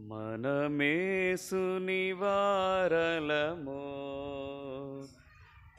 మనమేసుని వారలము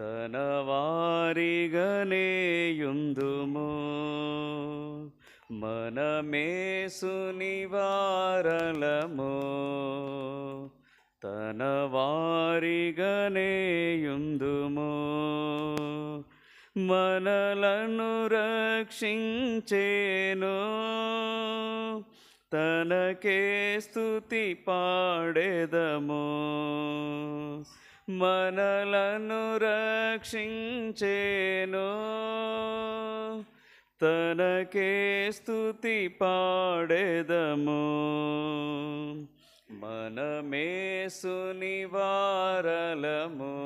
తన వారిగనేయుందుము. మనమేసుని వారలము తన వారిగనేయుందుము. మనలను రక్షించేను. తనకే స్థుతి పాడేదము మనలను రక్షించేను. తనకే స్థుతి పాడేదము మనమేసుని వారలము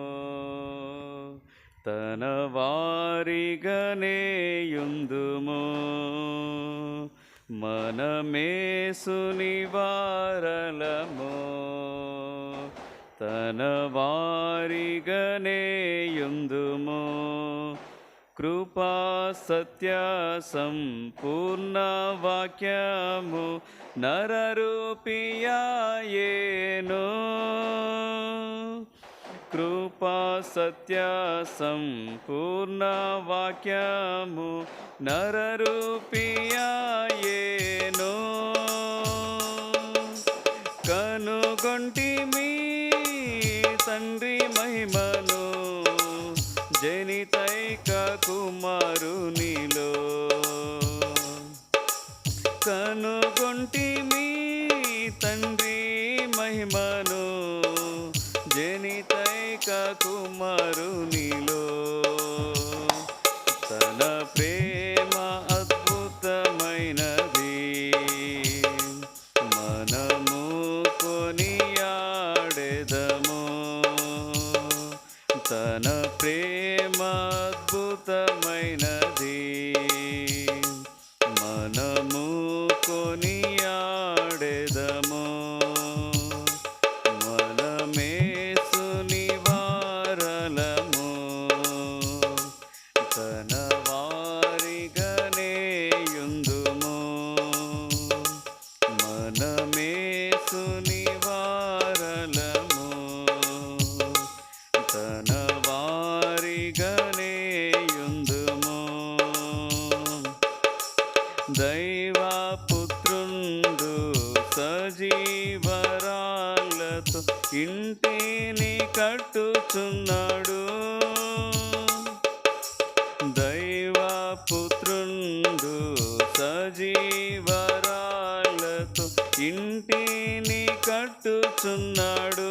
తన వారిగనేయుందుము మనమేసుని వారలము తన వారిగనేయుందుము. కృపా సత్య సంపూర్ణ వాక్యము నరరూపియాయేను కృపా సత్య సంపూర్ణ వాక్యము నరరూపియాయేను நன்றி తన ప్రేమ అద్భుతమైనది. మనము కొనియాడెదము. మనమేసుని వారలము తన వారిగనేయుందుము మనమేసుని ఇంటిని కట్టుచున్నాడు. దైవపుత్రుండు సజీవరాలతో ఇంటిని కట్టుచున్నాడు.